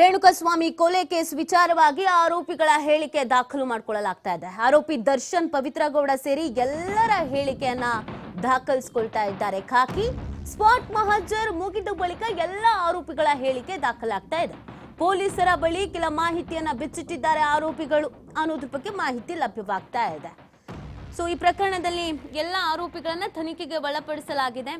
ರೇಣುಕಸ್ವಾಮಿ ಕೊಲೆ ಕೇಸ್ ವಿಚಾರವಾಗಿ ಆರೋಪಿಗಳ ಹೇಳಿಕೆ ದಾಖಲು ಮಾಡಿಕೊಳ್ಳಲಾಗ್ತಾ ಇದೆ. ಆರೋಪಿ ದರ್ಶನ್ ಪವಿತ್ರ ಗೌಡ ಸೇರಿ ಎಲ್ಲರ ಹೇಳಿಕೆಯನ್ನ ದಾಖಲಿಸಿಕೊಳ್ತಾ ಇದ್ದಾರೆ. ಖಾಕಿ, ಸ್ಪಾಟ್ ಮಹಜರ್ ಮುಗಿದ ಬಳಿಕ ಎಲ್ಲ ಆರೋಪಿಗಳ ಹೇಳಿಕೆ ದಾಖಲಾಗ್ತಾ ಇದೆ. ಪೊಲೀಸರ ಬಳಿ ಕೆಲ ಮಾಹಿತಿಯನ್ನ ಬಿಚ್ಚಿಟ್ಟಿದ್ದಾರೆ ಆರೋಪಿಗಳು. ಅನ್ನೋದ್ರ ಬಗ್ಗೆ ಮಾಹಿತಿ ಲಭ್ಯವಾಗ್ತಾ ಇದೆ. ಸೊ ಈ ಪ್ರಕರಣದಲ್ಲಿ ಎಲ್ಲ ಆರೋಪಿಗಳನ್ನ ತನಿಖೆಗೆ ಒಳಪಡಿಸಲಾಗಿದೆ.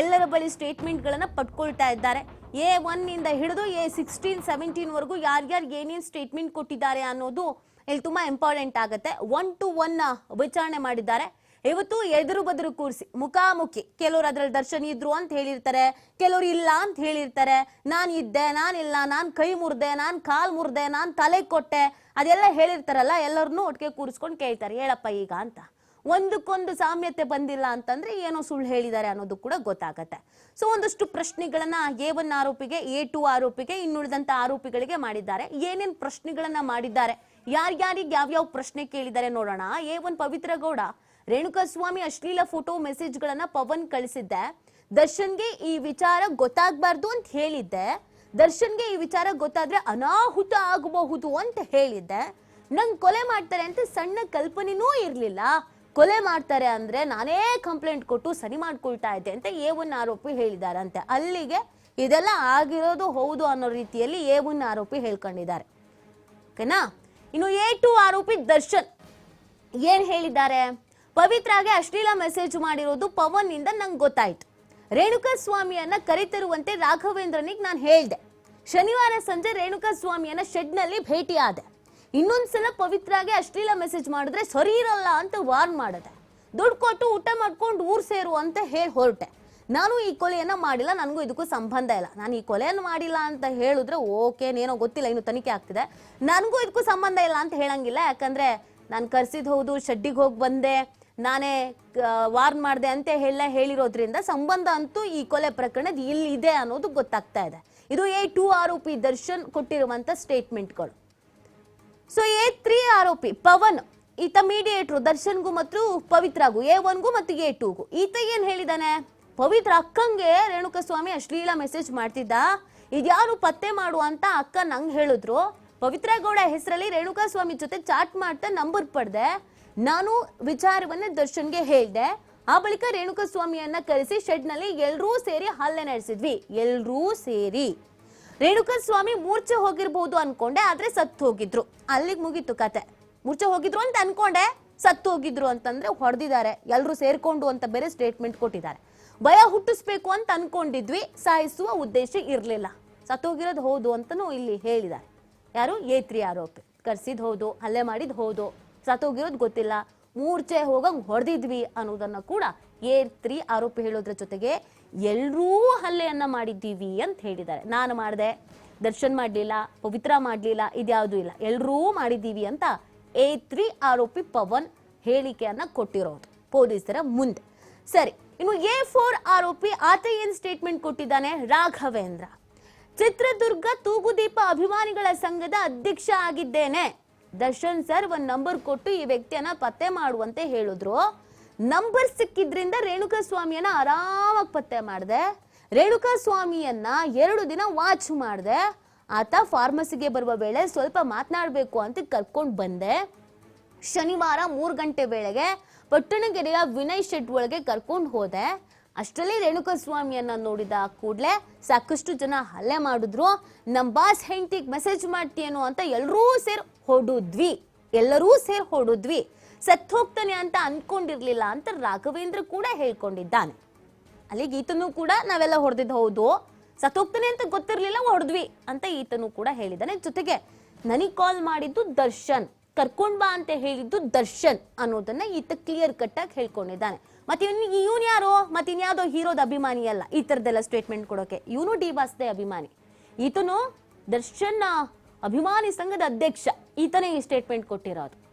ಎಲ್ಲರ ಬಳಿ ಸ್ಟೇಟ್ಮೆಂಟ್ಗಳನ್ನು ಪಟ್ಕೊಳ್ತಾ ಇದ್ದಾರೆ. ಎ ಒನ್ನಿಂದ ಹಿಡಿದು ಎ ಸಿಕ್ಸ್ಟೀನ್ ಸೆವೆಂಟೀನ್ವರೆಗೂ ಯಾರು ಯಾರ್ಯಾರು ಏನೇನು ಸ್ಟೇಟ್ಮೆಂಟ್ ಕೊಟ್ಟಿದ್ದಾರೆ ಅನ್ನೋದು ಇಲ್ಲಿ ತುಂಬಾ ಇಂಪಾರ್ಟೆಂಟ್ ಆಗುತ್ತೆ. ಒನ್ ಟು ಒನ್ ವಿಚಾರಣೆ ಮಾಡಿದ್ದಾರೆ. ಇವತ್ತು ಎದುರು ಬದುರು ಕೂರಿಸಿ, ಮುಖಾಮುಖಿ ಕೆಲವರು ಅದ್ರಲ್ಲಿ ದರ್ಶನ್ ಇದ್ರು ಅಂತ ಹೇಳಿರ್ತಾರೆ, ಕೆಲವರು ಇಲ್ಲ ಅಂತ ಹೇಳಿರ್ತಾರೆ. ನಾನು ಇದ್ದೆ ನಾನಿಲ್ಲ ನಾನು ಕೈ ಮುರಿದೆ, ನಾನು ಕಾಲು ಮುರಿದೆ, ನಾನು ತಲೆ ಕೊಟ್ಟೆ, ಅದೆಲ್ಲ ಹೇಳಿರ್ತಾರಲ್ಲ, ಎಲ್ಲರನ್ನೂ ಒಟ್ಟಿಗೆ ಕೂರಿಸ್ಕೊಂಡು ಕೇಳ್ತಾರೆ. ಹೇಳಪ್ಪ ಈಗ ಅಂತ. ಒಂದಕ್ಕೊಂದು ಸಾಮ್ಯತೆ ಬಂದಿಲ್ಲ ಅಂತಂದ್ರೆ ಏನೋ ಸುಳ್ಳು ಹೇಳಿದ್ದಾರೆ ಅನ್ನೋದು ಕೂಡ ಗೊತ್ತಾಗತ್ತೆ. ಸೊ ಒಂದಷ್ಟು ಪ್ರಶ್ನೆಗಳನ್ನ ಎ ಒನ್ ಆರೋಪಿಗೆ ಎ ಟು ಆರೋಪಿಗೆ, ಇನ್ನುಳಿದಂತ ಆರೋಪಿಗಳಿಗೆ ಮಾಡಿದ್ದಾರೆ. ಏನೇನ್ ಪ್ರಶ್ನೆಗಳನ್ನ ಮಾಡಿದ್ದಾರೆ? ಯಾರ್ಯಾರಿಗೆ ಯಾವ್ಯಾವ ಪ್ರಶ್ನೆ ಕೇಳಿದ್ದಾರೆ ನೋಡೋಣ. ಎ ಒನ್ ಪವಿತ್ರ ಗೌಡ ರೇಣುಕಾಸ್ವಾಮಿ ಅಶ್ಲೀಲ ಫೋಟೋ ಮೆಸೇಜ್ಗಳನ್ನ ಪವನ್ ಕಳಿಸಿದ್ದೆ. ದರ್ಶನ್ಗೆ ಈ ವಿಚಾರ ಗೊತ್ತಾಗ್ಬಾರ್ದು ಅಂತ ಹೇಳಿದ್ದೆ. ದರ್ಶನ್ಗೆ ಈ ವಿಚಾರ ಗೊತ್ತಾದ್ರೆ ಅನಾಹುತ ಆಗಬಹುದು ಅಂತ ಹೇಳಿದ್ದೆ. ನಂಗೆ ಕೊಲೆ ಮಾಡ್ತಾರೆ ಅಂತ ಸಣ್ಣ ಕಲ್ಪನೆನೂ ಇರಲಿಲ್ಲ. ಕೊಲೆ ಮಾಡ್ತಾರೆ ಅಂದ್ರೆ ನಾನೇ ಕಂಪ್ಲೇಂಟ್ ಕೊಟ್ಟು ಸರಿ ಮಾಡ್ಕೊಳ್ತಾ ಇದ್ದೆ ಅಂತ ಎ ಒನ್ ಆರೋಪಿ ಹೇಳಿದಾರಂತೆ ಅಲ್ಲಿಗೆ ಇದೆಲ್ಲ ಆಗಿರೋದು ಹೌದು ಅನ್ನೋ ರೀತಿಯಲ್ಲಿ ಎ ಒನ್ ಆರೋಪಿ ಹೇಳ್ಕೊಂಡಿದ್ದಾರೆ. ಓಕೆನಾ? ಇನ್ನು ಎ ಟು ಆರೋಪಿ ದರ್ಶನ್ ಏನ್ ಹೇಳಿದ್ದಾರೆ? ಪವಿತ್ರಾಗೆ ಅಶ್ಲೀಲ ಮೆಸೇಜ್ ಮಾಡಿರೋದು ಪವನ್ ಇಂದ ನಂಗೆ ಗೊತ್ತಾಯ್ತು. ರೇಣುಕಾ ಸ್ವಾಮಿಯನ್ನ ಕರೆತರುವಂತೆ ರಾಘವೇಂದ್ರನಿಗೆ ನಾನು ಹೇಳಿದೆ. ಶನಿವಾರ ಸಂಜೆ ರೇಣುಕಾ ಸ್ವಾಮಿಯನ್ನ ಶೆಡ್ನಲ್ಲಿ ಭೇಟಿಯಾದೆ. ಇನ್ನೊಂದ್ಸಲ ಆಗಿ ಅಶ್ಲೀಲ ಮೆಸೇಜ್ ಮಾಡಿದ್ರೆ ಸರಿ ಇರಲ್ಲ ಅಂತ ವಾರ್ನ್ ಮಾಡಿದೆ. ದುಡ್ಡು ಕೊಟ್ಟು ಊಟ ಮಾಡ್ಕೊಂಡು ಊರ್ ಸೇರು ಅಂತ ಹೇಳಿ ಹೊರಟೆ. ನಾನು ಈ ಕೊಲೆಯನ್ನು ಮಾಡಿಲ್ಲ, ನನಗೂ ಇದಕ್ಕೂ ಸಂಬಂಧ ಇಲ್ಲ. ನಾನು ಈ ಕೊಲೆಯನ್ನು ಮಾಡಿಲ್ಲ ಅಂತ ಹೇಳಿದ್ರೆ ಓಕೆ ಏನೋ ಗೊತ್ತಿಲ್ಲ, ಇನ್ನು ತನಿಖೆ ಆಗ್ತಿದೆ. ನನಗೂ ಇದಕ್ಕೂ ಸಂಬಂಧ ಇಲ್ಲ ಅಂತ ಹೇಳಂಗಿಲ್ಲ. ಯಾಕಂದ್ರೆ ನಾನು ಕರ್ಸಿದ್ ಹೌದು, ಶೆಡ್ಡಿಗೆ ಹೋಗಿ ಬಂದೆ. ನಾನೇ ವಾರ್ನ್ ಮಾಡಿದೆ ಅಂತ ಹೇಳ, ಹೇಳಿರೋದ್ರಿಂದ ಸಂಬಂಧ ಅಂತೂ ಈ ಕೊಲೆ ಪ್ರಕರಣದ ಇಲ್ಲಿ ಇದೆ ಅನ್ನೋದು ಗೊತ್ತಾಗ್ತಾ ಇದೆ. ಇದು ಎ ಟು ಆರೋಪಿ ದರ್ಶನ್ ಕೊಟ್ಟಿರುವಂತ ಸ್ಟೇಟ್ಮೆಂಟ್ಗಳು ಸೊ ಎ ತ್ರೀ ಆರೋಪಿ ಪವನ್, ಈತ ಮೀಡಿಯೇಟ್ರು ದರ್ಶನ್ಗೂ ಮತ್ತು ಪವಿತ್ರಗೂ ಎ ಒನ್ಗೂ ಮತ್ತು ಎ ಟೂಗೂ ಈತ ಏನು ಹೇಳಿದಾನೆ? ಪವಿತ್ರ ಅಕ್ಕಂಗೆ ರೇಣುಕಸ್ವಾಮಿ ಅಶ್ಲೀಲ ಮೆಸೇಜ್ ಮಾಡ್ತಿದ್ದ. ಇದ್ಯಾರು ಪತ್ತೆ ಮಾಡು ಅಂತ ಅಕ್ಕ ನಂಗೆ ಹೇಳಿದ್ರು. ಪವಿತ್ರ ಗೌಡ ಹೆಸರಲ್ಲಿ ರೇಣುಕಾಸ್ವಾಮಿ ಜೊತೆ ಚಾಟ್ ಮಾಡ್ತಾ ನಂಬರ್ ಪಡೆದೆ. ನಾನು ವಿಚಾರವನ್ನು ದರ್ಶನ್ಗೆ ಹೇಳಿದೆ. ಆ ಬಳಿಕ ರೇಣುಕಸ್ವಾಮಿಯನ್ನ ಕರೆಸಿ ಶೆಡ್ನಲ್ಲಿ ಎಲ್ಲರೂ ಸೇರಿ ಹಲ್ಲೆ ನಡೆಸಿದ್ವಿ. ಎಲ್ಲರೂ ಸೇರಿ. ರೇಣುಕಾ ಸ್ವಾಮಿ ಮೂರ್ಛೆ ಹೋಗಿರ್ಬೋದು ಅನ್ಕೊಂಡೆ, ಆದ್ರೆ ಸತ್ತು ಹೋಗಿದ್ರು. ಅಲ್ಲಿಗೆ ಮುಗೀತು ಕತೆ. ಮೂರ್ಛೆ ಹೋಗಿದ್ರು ಅಂತ ಅನ್ಕೊಂಡೆ, ಸತ್ತು ಹೋಗಿದ್ರು ಅಂತಂದ್ರೆ ಹೊಡೆದಿದ್ದಾರೆ. ಎಲ್ಲರೂ ಸೇರ್ಕೊಂಡು ಅಂತ ಬೇರೆ ಸ್ಟೇಟ್ಮೆಂಟ್ ಕೊಟ್ಟಿದ್ದಾರೆ. ಭಯ ಹುಟ್ಟಿಸ್ಬೇಕು ಅಂತ ಅನ್ಕೊಂಡಿದ್ವಿ, ಸಾಯಿಸುವ ಉದ್ದೇಶ ಇರಲಿಲ್ಲ. ಸತ್ತು ಹೋಗಿರೋದು ಹೌದು ಅಂತನೂ ಇಲ್ಲಿ ಹೇಳಿದ್ದಾರೆ. ಯಾರು? ಏತ್ರಿ ತ್ರೀ ಆರೋಪಿ. ಕರ್ಸಿದ್ ಹೌದು, ಹಲ್ಲೆ ಮಾಡಿದ್ ಹೌದು. ಸತ್ತೋಗಿರೋದು ಗೊತ್ತಿಲ್ಲ. ಮೂರ್ಛೆ ಹೋಗಂಗ್ ಹೊಡೆದಿದ್ವಿ ಅನ್ನೋದನ್ನ ಕೂಡ ಎ ತ್ರೀ ಆರೋಪಿ ಹೇಳೋದ್ರ ಜೊತೆಗೆ ಎಲ್ಲರೂ ಹಲ್ಲೆಯನ್ನ ಮಾಡಿದ್ದೀವಿ ಅಂತ ಹೇಳಿದ್ದಾರೆ. ನಾನು ಮಾಡಿದೆ, ದರ್ಶನ್ ಮಾಡಲಿಲ್ಲ, ಪವಿತ್ರ ಮಾಡಲಿಲ್ಲ, ಇದ್ಯಾವುದೂ ಇಲ್ಲ. ಎಲ್ಲರೂ ಮಾಡಿದ್ದೀವಿ ಅಂತ ಎ ತ್ರೀ ಆರೋಪಿ ಪವನ್ ಹೇಳಿಕೆಯನ್ನ ಕೊಟ್ಟಿರೋದು ಪೊಲೀಸರ ಮುಂದೆ. ಸರಿ, ಇನ್ನು ಎ ಫೋರ್ ಆರೋಪಿ ಆತ ಏನ್ ಸ್ಟೇಟ್ಮೆಂಟ್ ಕೊಟ್ಟಿದ್ದಾನೆ? ರಾಘವೇಂದ್ರ. ಚಿತ್ರದುರ್ಗ ತೂಗುದೀಪ ಅಭಿಮಾನಿಗಳ ಸಂಘದ ಅಧ್ಯಕ್ಷ ಆಗಿದ್ದೇನೆ. ದರ್ಶನ್ ಸರ್ ಒಂದು ನಂಬರ್ ಕೊಟ್ಟು ಈ ವ್ಯಕ್ತಿಯನ್ನ ಪತ್ತೆ ಮಾಡುವಂತೆ ಹೇಳಿದ್ರು. ನಂಬರ್ ಸಿಕ್ಕಿದ್ರಿಂದ ರೇಣುಕಾ ಸ್ವಾಮಿಯನ್ನ ಆರಾಮಾಗಿ ಪತ್ತೆ ಮಾಡಿದೆ. ರೇಣುಕಾ ಸ್ವಾಮಿಯನ್ನ ಎರಡು ದಿನ ವಾಚ್ ಮಾಡಿದೆ. ಆತ ಫಾರ್ಮಸಿಗೆ ಬರುವ ವೇಳೆ ಸ್ವಲ್ಪ ಮಾತನಾಡಬೇಕು ಅಂತ ಕರ್ಕೊಂಡು ಬಂದೆ. ಶನಿವಾರ ಮೂರು ಗಂಟೆ ವೇಳೆಗೆ ಪಟ್ಟಣಗೆರೆಯ ವಿನಯ್ ಶೆಟ್ ಒಳಗೆ ಕರ್ಕೊಂಡು ಹೋದೆ. ಅಷ್ಟರಲ್ಲಿ ರೇಣುಕಸ್ವಾಮಿಯನ್ನ ನೋಡಿದ ಕೂಡಲೇ ಸಾಕಷ್ಟು ಜನ ಹಲ್ಲೆ ಮಾಡಿದ್ರು. ನಮ್ಮ ಬಾಸ್ ಹೆಂಡತಿಗೆ ಮೆಸೇಜ್ ಮಾಡ್ತೀಯೇನೋ ಅಂತ ಎಲ್ಲರೂ ಸೇರಿ ಹೊಡುದ್ವಿ. ಎಲ್ಲರೂ ಸೇರಿ ಹೊಡುದ್ವಿ. ಸತ್ ಹೋಗ್ತಾನೆ ಅಂತ ಅನ್ಕೊಂಡಿರ್ಲಿಲ್ಲ ಅಂತ ರಾಘವೇಂದ್ರ ಕೂಡ ಹೇಳ್ಕೊಂಡಿದ್ದಾನೆ. ಅಲ್ಲಿಗೆ ಈತನು ಕೂಡ ನಾವೆಲ್ಲ ಹೊಡೆದಿದ್ದು ಹೌದು. ಸತ್ತೋಗ್ತಾನೆ ಅಂತ ಗೊತ್ತಿರಲಿಲ್ಲ, ಹೊಡೆದ್ವಿ ಅಂತ ಈತನು ಕೂಡ ಹೇಳಿದ್ದಾನೆ. ಜೊತೆಗೆ ನನಗೆ ಕಾಲ್ ಮಾಡಿದ್ದು ದರ್ಶನ್. ಕರ್ಕೊಂಡ್ ಬಾ ಅಂತ ಹೇಳಿದ್ದು ದರ್ಶನ್ ಅನ್ನೋದನ್ನ ಈತ ಕ್ಲಿಯರ್ ಕಟ್ ಆಗಿ ಹೇಳ್ಕೊಂಡಿದ್ದಾನೆ. ಮತ್ತೆ ಇವ್ನು ಇವನ್ ಯಾರು? ಮತ್ತೆ ಇನ್ಯಾವುದೋ ಹೀರೋದ ಅಭಿಮಾನಿ ಅಲ್ಲ. ಈ ತರದೆಲ್ಲ ಸ್ಟೇಟ್ಮೆಂಟ್ ಕೊಡೋಕೆ. ಇವನು ಡಿ ಬಾಸ್ದೆ ಅಭಿಮಾನಿ. ಈತನು ದರ್ಶನ್ ಅಭಿಮಾನಿ ಸಂಘದ ಅಧ್ಯಕ್ಷ. ಈತನೇ ಈ ಸ್ಟೇಟ್ಮೆಂಟ್ ಕೊಟ್ಟಿರೋದು.